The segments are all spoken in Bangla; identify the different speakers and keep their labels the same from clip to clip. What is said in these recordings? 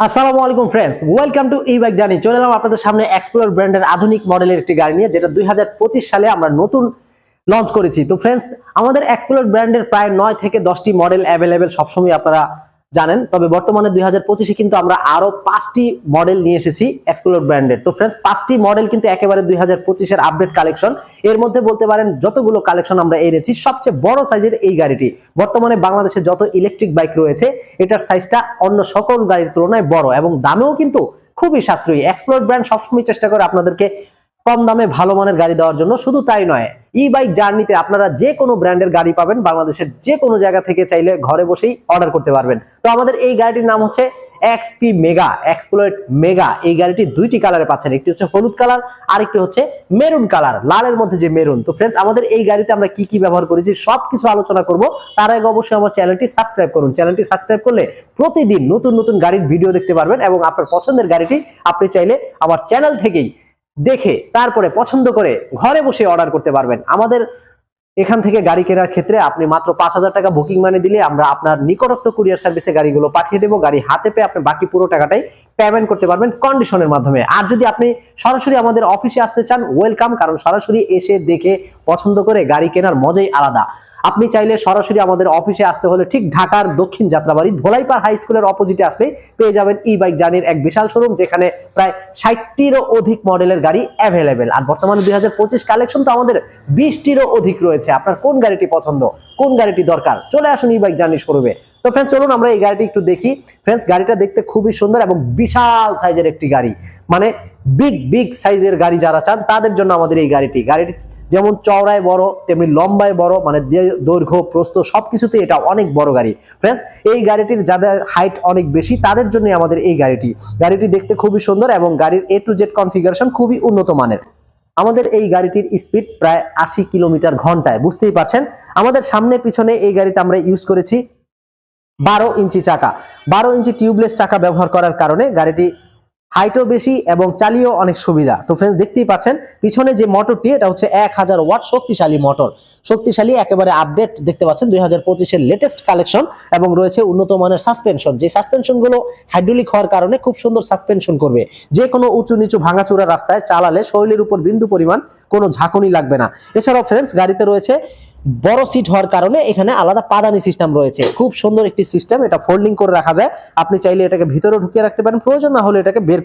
Speaker 1: আসসালামু আলাইকুম friends welcome to e bike জানি চলে এলাম আপনাদের সামনে এক্সপ্লোর ব্র্যান্ডের আধুনিক মডেলের একটি গাড়ি নিয়ে, যেটা দুই হাজার পঁচিশ সালে আমরা নতুন লঞ্চ করেছি। তো ফ্রেন্ডস আমাদের এক্সপ্লোর ব্র্যান্ডের প্রায় নয় থেকে দশটি মডেল অ্যাভেলেবেল সবসময় আপনারা জানেন, তবে বর্তমানে দুই হাজার পঁচিশে কিন্তু আমরা আরও পাঁচটি মডেল নিয়ে এসেছি এক্সপ্লোর ব্র্যান্ডের তো ফ্রেন্ডস পাঁচটি মডেল কিন্তু একেবারে দুই হাজার পঁচিশের আপডেট কালেকশন এর মধ্যে বলতে পারেন, যতগুলো কালেকশন আমরা এনেছি, সবচেয়ে বড় সাইজের এই গাড়িটি। বর্তমানে বাংলাদেশে যত ইলেকট্রিক বাইক রয়েছে, এটার সাইজটা অন্য সকল গাড়ির তুলনায় বড় এবং দামেও কিন্তু খুবই সাশ্রয়ী। এক্সপ্লোর ব্র্যান্ড সবসময় চেষ্টা করে আপনাদেরকে কম দামে ভালো মানের গাড়ি দেওয়ার জন্য শুধু তাই নয় ই বাইক জার্নিতে আপনারা যে কোনো ব্র্যান্ডের গাড়ি পাবেন, বাংলাদেশের যে কোনো জায়গা থেকে চাইলে ঘরে বসেই অর্ডার করতে পারবেন। তো আমাদের এই গাড়িটির নাম হচ্ছে এক্সপি মেগা এক্সপ্লোয়েট মেগা এই গাড়িটি দুইটি কালারে পাচ্ছেন, একটি হচ্ছে হলুদ কালার আর একটি হচ্ছে মেরুন কালার লালের মধ্যে যে মেরুন তো ফ্রেন্ডস আমাদের এই গাড়িতে আমরা কি কি ব্যবহার করেছি সব কিছু আলোচনা করব। তার আগে অবশ্যই আমার চ্যানেলটি সাবস্ক্রাইব করুন। চ্যানেলটি সাবস্ক্রাইব করলে প্রতিদিন নতুন নতুন গাড়ির ভিডিও দেখতে পারবেন এবং আপনার পছন্দের গাড়িটি আপনি চাইলে আমার চ্যানেল থেকেই দেখে তারপরে পছন্দ করে ঘরে বসে অর্ডার করতে পারবেন। আমাদের এখান থেকে গাড়ি কেনার ক্ষেত্রে আপনি মাত্র পাঁচ হাজার টাকা বুকিং মানে দিলে আমরা আপনার নিকটস্থ কুরিয়ার সার্ভিসে গাড়িগুলো পাঠিয়ে দেবো। গাড়ি হাতে পেয়ে আপনি বাকি পুরো টাকাটাই পেমেন্ট করতে পারবেন কন্ডিশনের মাধ্যমে। আর যদি আপনি সরাসরি আমাদের অফিসে আসতে চান ওয়েলকাম কারণ সরাসরি এসে দেখে পছন্দ করে গাড়ি কেনার মজাই আলাদা। আপনি চাইলে সরাসরি আমাদের অফিসে আসতে হলে ঠিক ঢাকার দক্ষিণ যাত্রাবাড়ি, ধোলাইপাড় হাই স্কুলের অপোজিটে আসলেই পেয়ে যাবেন ই বাইক জার্নির এক বিশাল শোরুম যেখানে প্রায় ষাটটিরও অধিক মডেলের গাড়ি অ্যাভেলেবেল আর বর্তমানে দুই হাজার পঁচিশ কালেকশন তো আমাদের বিশটিরও অধিক রয়েছে। আপনার কোন গাড়িটি পছন্দ? কোন গাড়িটি দরকার? চলে আসুন ই বাইক জার্নি শোরুমে তো ফ্রেন্ডস চলুন আমরা এই গাড়িটি একটু দেখি। ফ্রেন্ডস গাড়িটা দেখতে খুবই সুন্দর এবং বিশাল সাইজের একটি গাড়ি। মানে বিগ বিগ সাইজের গাড়ি যারা চান, তাদের জন্য আমাদের এই গাড়িটি। গাড়িটি যেমন চওড়ায় বড়, তেমনি লম্বায় বড় মানে দৈর্ঘ্য, প্রস্থ সবকিছুতে এটা অনেক বড় গাড়ি। ফ্রেন্ডস এই গাড়িটির যাদের হাইট অনেক বেশি, তাদের জন্য আমাদের এই গাড়িটি। গাড়িটি দেখতে খুবই সুন্দর এবং গাড়ির এ টু জেড কনফিগারেশন খুবই উন্নত মানের। আমাদের এই গাড়িটির স্পিড প্রায় আশি কিলোমিটার ঘন্টায়, বুঝতেই পারছেন? আমাদের সামনে পিছনে এই গাড়িতে আমরা ইউজ করেছি বারো ইঞ্চি চাকা। বারো ইঞ্চি টিউবলেস চাকা ব্যবহার করার কারণে গাড়িটি হাইটও বেশি এবং চালিয়েও অনেক সুবিধা। তো ফ্রেন্ডস দেখতেই পাচ্ছেন, পিছনে যে মোটরটি এটা হচ্ছে এক হাজার ওয়াট শক্তিশালী মোটর শক্তিশালী, একেবারে আপডেট দেখতে পাচ্ছেন, দুই হাজার পঁচিশের লেটেস্ট কালেকশন এবং রয়েছে উন্নত মানের সাসপেনশন যে সাসপেনশনগুলো হাইড্রোলিক হওয়ার কারণে খুব সুন্দর সাসপেনশন করবে। যে কোনো উঁচু নিচু ভাঙাচুরা রাস্তায় চালালে শৈলের উপর বিন্দু পরিমাণ কোনো ঝাঁকুনি লাগবে না। এছাড়াও ফ্রেন্ডস গাড়িতে রয়েছে বড় সিট হওয়ার কারণে এখানে আলাদা পাদানি সিস্টেম রয়েছে। খুব সুন্দর একটি সিস্টেম এটা ফোল্ডিং করে রাখা যায়। আপনি চাইলে এটাকে ভিতরে ঢুকিয়ে রাখতে পারেন। প্রয়োজন না হলে এটাকে বের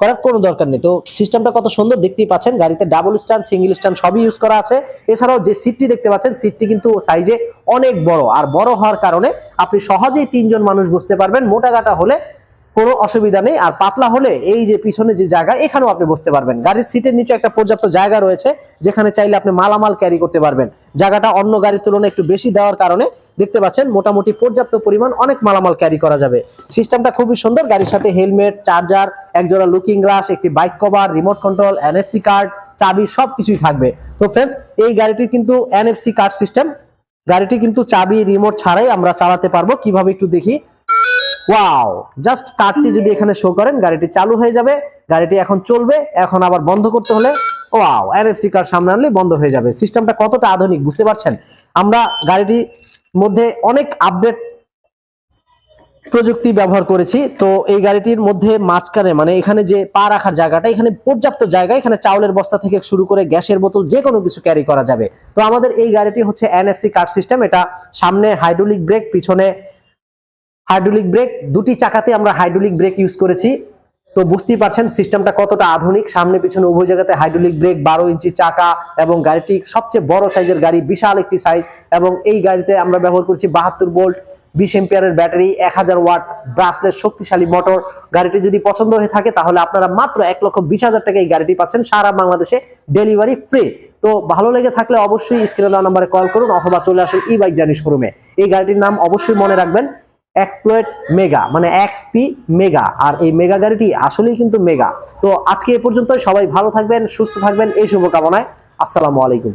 Speaker 1: করার কোনো দরকার নেই। তো সিস্টেমটা কত সুন্দর দেখতেই পাচ্ছেন। গাড়িতে ডাবল স্ট্যান্ড সিঙ্গেল স্ট্যান্ড সবই ইউজ করা আছে। এছাড়াও যে সিটটি দেখতে পাচ্ছেন সিটটি কিন্তু সাইজে অনেক বড়। আর বড় হওয়ার কারণে আপনি সহজেই তিনজন মানুষ বসতে পারবেন। মোটা গাটা হলে কোনো অসুবিধা নেই। আর পাতলা হলে এই যে পিছনে যে জায়গা, এখানেও আপনি বসতে পারবেন। গাড়ির সিটের নিচে একটা পর্যাপ্ত জায়গা রয়েছে, যেখানে চাইলে আপনি মালামাল ক্যারি করতে পারবেন। জায়গাটা অন্য গাড়ির তুলনায় একটু বেশি দেওয়ার কারণে দেখতে পাচ্ছেন মোটামুটি পর্যাপ্ত পরিমাণ অনেক মালামাল ক্যারি করা যাবে। সিস্টেমটা খুবই সুন্দর, গাড়ির সাথে হেলমেট চার্জার একজোড়া লুকিং গ্লাস একটি bike cover remote control NFC card চাবি, সবকিছুই থাকবে। তো ফ্রেন্ডস এই গাড়িটি কিন্তু এনএফসি কার্ড সিস্টেম গাড়িটি কিন্তু চাবি রিমোট ছাড়াই আমরা চালাতে পারব। কীভাবে একটু দেখি ওয়াও জাস্ট কার্ডটি যদি এখানে শো করেন, গাড়িটি চালু হয়ে যাবে, গাড়িটি এখন চলবে, এখন আবার বন্ধ করতে হলে ওয়াও এনএফসি কার্ড সামনে আনলে বন্ধ হয়ে যাবে। সিস্টেমটা কতটা আধুনিক, বুঝতে পারছেন? আমরা গাড়িটি মধ্যে অনেক আপডেট প্রযুক্তি ব্যবহার করেছি, তো এই গাড়িটির মধ্যে মাঝখানে মানে এখানে যে পা রাখার জায়গাটা, এখানে পর্যাপ্ত জায়গা, এখানে চাউলের বস্তা থেকে শুরু করে গ্যাসের বোতল যে কোনো কিছু ক্যারি করা যাবে। তো আমাদের এই গাড়িটি হচ্ছে এনএফসি কার্ড সিস্টেম এটা সামনে হাইড্রোলিক ব্রেক পিছনে হাইড্রোলিক ব্রেক, দুটি চাকাতে আমরা হাইড্রোলিক ব্রেক ইউজ করেছি। তো বুঝতেই পারছেন, সিস্টেমটা কতটা আধুনিক। সামনে পিছনে উভয় জায়গাতে হাইড্রোলিক ব্রেক, বারো ইঞ্চি চাকা এবং গাড়িটি সবচেয়ে বড় সাইজের গাড়ি, বিশাল একটি সাইজ এবং এই গাড়িতে আমরা ব্যবহার করছি বাহাত্তর বোল্ট, বিশ এম্পিয়ারের ব্যাটারি, এক হাজার ওয়াট ব্রাসলেস শক্তিশালী মোটর গাড়িটি যদি পছন্দ হয়ে থাকে, তাহলে আপনারা মাত্র এক লক্ষ বিশ হাজার টাকা এই গাড়িটি পাচ্ছেন সারা বাংলাদেশে ডেলিভারি ফ্রি তো ভালো লেগে থাকলে অবশ্যই স্ক্রিনে দেওয়া নাম্বারে কল করুন অথবা চলে আসুন ই বাইক জার্নি শোরুমে এই গাড়িটির নাম অবশ্যই মনে রাখবেন এক্সপ্লোয়েট মেগা মানে এক্সপি মেগা আর এই মেগা গাড়িটি আসলেই কিন্তু মেগা তো আজকে এ পর্যন্ত সবাই ভালো থাকবেন, সুস্থ থাকবেন, এই শুভকামনায়। আসসালামু আলাইকুম।